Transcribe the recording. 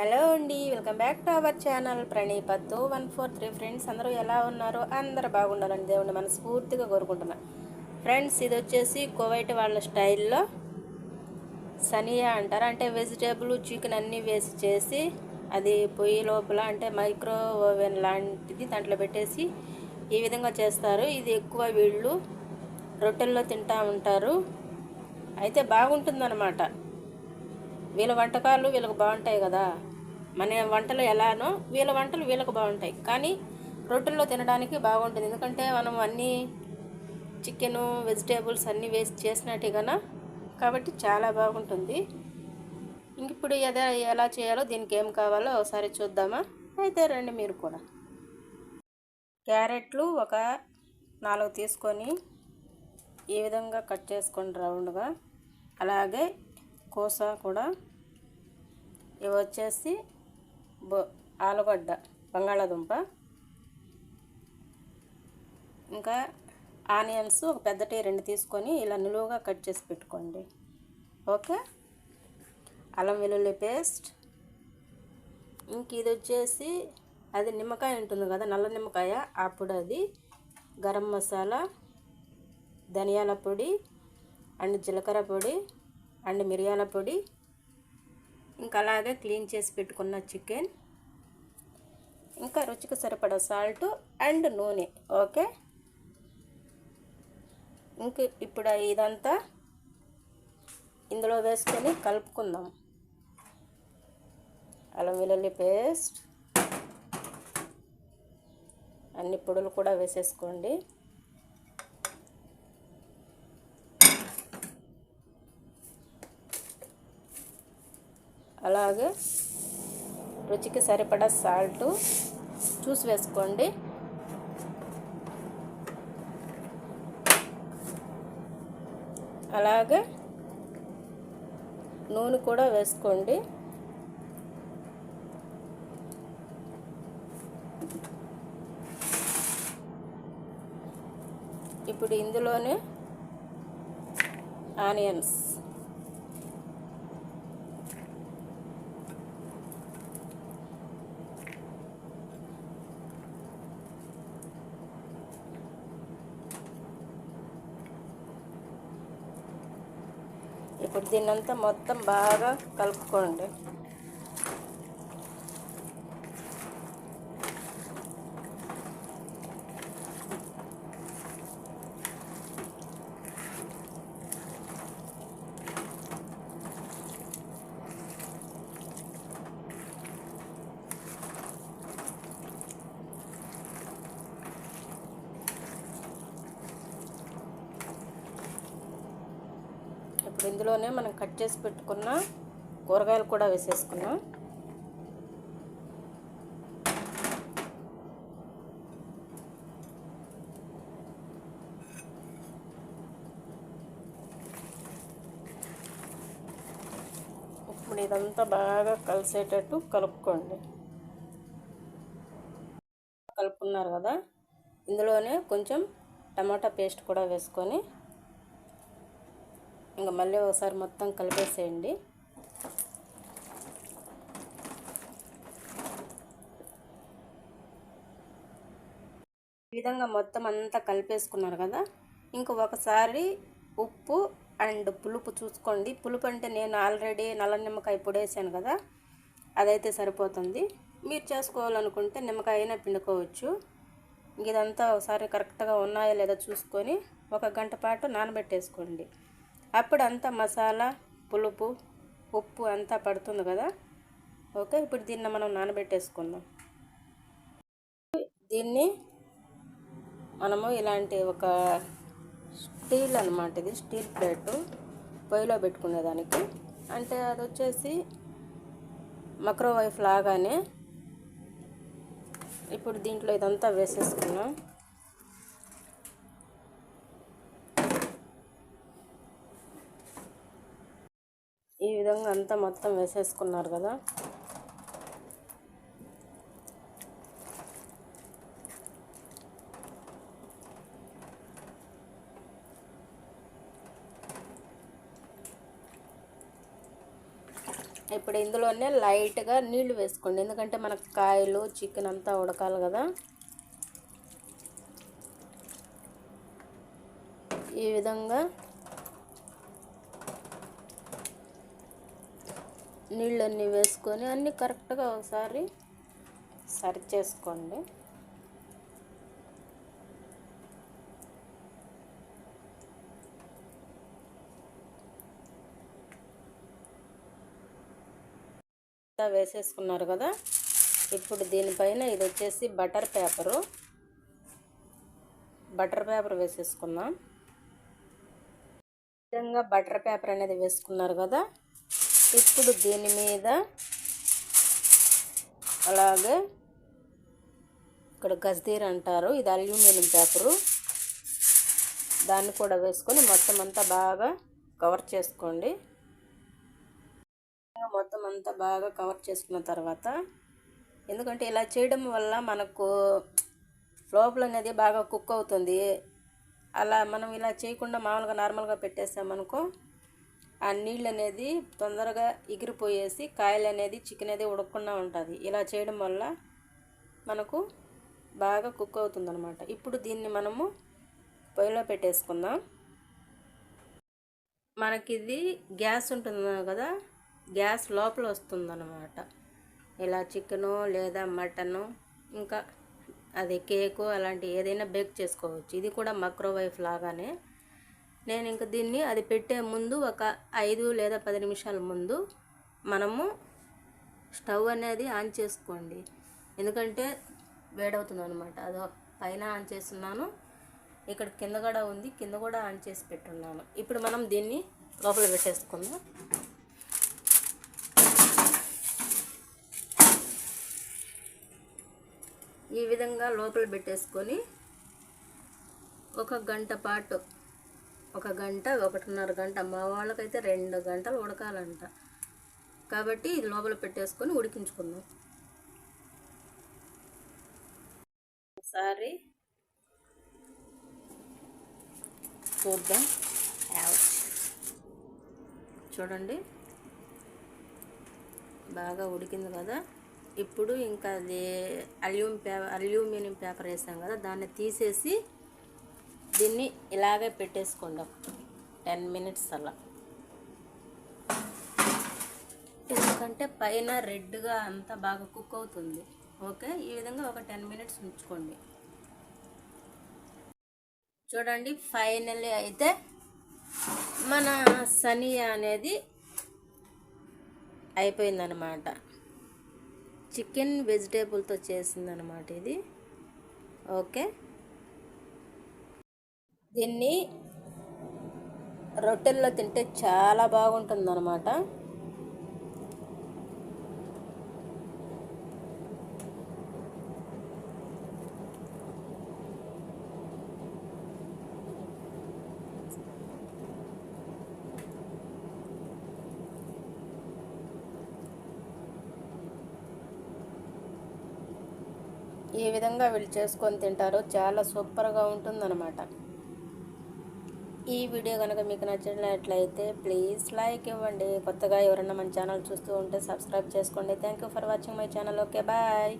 Hello అండి welcome back to our channel ప్రణీపత్తు. One four three friends అందరూ ఎలా ఉన్నారో? అందరూ బాగుండాలని దేవుడిని మనస్ఫూర్తిగా కోరుకుంటున్నా. ఫ్రెండ్స్ ఇది వచ్చేసి కువైట్ వాళ్ళ స్టైల్లో సనియా అంటారు. అంటే వెజిటేబుల్ చికెన్ అన్నీ వేసి చేసి అది పొయ్యి లోపల అంటే మైక్రో ఓవెన్ లాంటిది దాంట్లో పెట్టేసి ఈ విధంగా చేస్తారు. ఇది ఎక్కువ వీళ్ళు రొట్టెల్లో తింటా ఉంటారు. అయితే బాగుంటుందన్నమాట. వీళ్ళ వంటకాలు వీళ్ళకి బాగుంటాయి కదా. మన వంటలు ఎలానో వీళ్ళ వంటలు వీళ్ళకి బాగుంటాయి. కానీ రొట్టెల్లో తినడానికి బాగుంటుంది. ఎందుకంటే మనం అన్నీ చికెను వెజిటేబుల్స్ అన్నీ వేసి చేసినట్టే కదా. కాబట్టి చాలా బాగుంటుంది. ఇంక ఇప్పుడు ఎదా ఎలా చేయాలో దీనికి ఏం కావాలో ఒకసారి చూద్దామా? అయితే రండి మీరు కూడా. క్యారెట్లు ఒక నాలుగు తీసుకొని ఈ విధంగా కట్ చేసుకోండి రౌండ్గా అలాగే కోస కూడా ఇవి వచ్చేసి బొ ఆలుగడ్డ బంగాళాదుంప. ఇంకా ఆనియన్స్ ఒక పెద్దటి రెండు తీసుకొని ఇలా నిలువుగా కట్ చేసి పెట్టుకోండి. ఓకే? అల్లం వెల్లుల్లి పేస్ట్. ఇంక ఇది వచ్చేసి అది నిమ్మకాయ ఉంటుంది కదా నల్ల నిమ్మకాయ అప్పుడు అది. గరం మసాలా ధనియాల పొడి అండ్ జీలకర్ర పొడి అండ్ మిరియాల పొడి ఇంకా అలాగే క్లీన్ చేసి పెట్టుకున్న చికెన్. ఇంకా రుచికి సరిపడా సాల్ట్ అండ్ నూనె ఓకే? ఇంక ఇప్పుడు ఇదంతా ఇందులో వేసుకొని కలుపుకుందాం. అల్లం వెల్లుల్లి పేస్ట్. అన్ని పొడులు కూడా వేసేసుకోండి. అలాగే రుచికి సరిపడా సాల్ట్ చూసి వేసుకోండి. అలాగే నూనె కూడా వేసుకోండి. ఇప్పుడు ఇందులోనే ఆనియన్స్ ఇప్పుడు దీన్నంతా మొత్తం బాగా కలుపుకోండి. ఇప్పుడు ఇందులోనే మనం కట్ చేసి పెట్టుకున్న కూరగాయలు కూడా వేసేసుకున్నాం ఇప్పుడు ఇదంతా బాగా కలిసేటట్టు కలుపుకోండి. కలుపుకున్నారు కదా? ఇందులోనే కొంచెం టమాటా పేస్ట్ కూడా వేసుకొని ఇంకా మళ్ళీ ఒకసారి మొత్తం కలిపేసేయండి. ఈ విధంగా మొత్తం అంతా కలిపేసుకున్నారు కదా. ఇంక ఒకసారి ఉప్పు అండ్ పులుపు చూసుకోండి. పులుపు అంటే నేను ఆల్రెడీ నల్ల నిమ్మకాయ పొడేసాను కదా అదైతే సరిపోతుంది. మీరు చేసుకోవాలనుకుంటే నిమ్మకాయ అయినా పిండుకోవచ్చు. ఇదంతా ఒకసారి కరెక్ట్గా ఉన్నాయో లేదో చూసుకొని ఒక గంట పాటు నానబెట్టేసుకోండి. అప్పుడు అంతా మసాలా పులుపు ఉప్పు అంతా పడుతుంది కదా? ఓకే ఇప్పుడు దీన్ని మనం నానబెట్టేసుకుందాం. దీన్ని మనము ఇలాంటి ఒక స్టీల్ అనమాట ఇది స్టీల్ ప్లేటు పొయ్యిలో పెట్టుకునేదానికి అంటే అది వచ్చేసి మైక్రోవేవ్ లాగానే ఇప్పుడు దీంట్లో ఇదంతా వేసేసుకున్నాం ఈ విధంగా అంతా మొత్తం వేసేసుకున్నారు కదా. ఇప్పుడు ఇందులోనే లైట్గా నీళ్ళు వేసుకోండి. ఎందుకంటే మనకు కాయలు చికెన్ అంతా ఉడకాలి కదా. ఈ విధంగా నీళ్ళన్నీ వేసుకొని అన్నీ కరెక్ట్గా ఒకసారి సరి చేసుకోండి. వేసేసుకున్నారు కదా? ఇప్పుడు దీనిపైన ఇది వచ్చేసి బటర్ పేపరు. బటర్ పేపర్ వేసేసుకుందాం. విధంగా బటర్ పేపర్ అనేది వేసుకున్నారు కదా? ఇప్పుడు దీని మీద అలాగే ఇక్కడ గజ్దీర్ అంటారు ఇది అల్యూమినియం పేపరు. దాన్ని కూడా వేసుకొని మొత్తం అంతా బాగా కవర్ చేసుకోండి. మొత్తం అంతా బాగా కవర్ చేసుకున్న తర్వాత ఎందుకంటే ఇలా చేయడం వల్ల మనకు లోపల అనేది బాగా కుక్ అవుతుంది. అలా మనం ఇలా చేయకుండా మామూలుగా నార్మల్గా పెట్టేసామనుకో ఆ నీళ్ళు అనేది తొందరగా ఎగిరిపోయేసి కాయలు అనేది చికెన్ అనేది ఉడకకుండా ఉంటుంది. ఇలా చేయడం వల్ల మనకు బాగా కుక్ అవుతుంది అనమాట ఇప్పుడు దీన్ని మనము పొయ్యిలో పెట్టేసుకుందాం. మనకిది గ్యాస్ ఉంటుంది కదా గ్యాస్ లోపల వస్తుందన్నమాట. ఇలా చికెను లేదా మటను ఇంకా అది కేకు అలాంటి ఏదైనా బేక్ చేసుకోవచ్చు. ఇది కూడా మైక్రోవేవ్ లాగానే నేను ఇంక దీన్ని అది పెట్టే ముందు ఒక ఐదు లేదా పది నిమిషాల ముందు మనము స్టవ్ అనేది ఆన్ చేసుకోండి. ఎందుకంటే వేడవుతుంది అనమాట అదో పైన ఆన్ చేస్తున్నాను. ఇక్కడ కింద కూడా ఉంది. కింద కూడా ఆన్ చేసి పెట్టున్నాను. ఇప్పుడు మనం దీన్ని లోపల పెట్టేసుకుందాం. ఈ విధంగా లోపల పెట్టేసుకొని ఒక గంట పాటు ఒక గంట ఒకటిన్నర గంట మా వాళ్ళకైతే రెండు గంటలు ఉడకాలంట. కాబట్టి ఇది లోపల పెట్టేసుకొని ఉడికించుకుందాం. ఒకసారి చూద్దాం. చూడండి. బాగా ఉడికింది కదా. ఇప్పుడు ఇంకా అది అల్యూమ్ పేపర్ అల్యూమినియం పేపర్ వేసాం కదా దాన్ని తీసేసి దీన్ని ఇలాగే పెట్టేసుకుందాం టెన్ మినిట్స్ అలా. ఎందుకంటే పైన రెడ్గా అంతా బాగా కుక్ అవుతుంది. ఓకే? ఈ విధంగా ఒక టెన్ మినిట్స్ ఉంచుకోండి. చూడండి ఫైనల్లీ అయితే మన సనియా అనేది అయిపోయిందనమాట చికెన్ వెజిటేబుల్తో చేసిందనమాట ఇది. ఓకే? దీన్ని రొట్టెల్లో తింటే చాలా బాగుంటుందన్నమాట. ఈ విధంగా వీళ్ళు చేసుకొని తింటారు చాలా సూపర్గా ఉంటుందన్నమాట. ఈ వీడియో కనుక మీకు నచ్చినట్లయితే ప్లీజ్ లైక్ ఇవ్వండి. కొత్తగా ఎవరన్నా మన ఛానల్ చూస్తూ ఉంటే సబ్స్క్రైబ్ చేసుకోండి. Thank you for watching my channel okay bye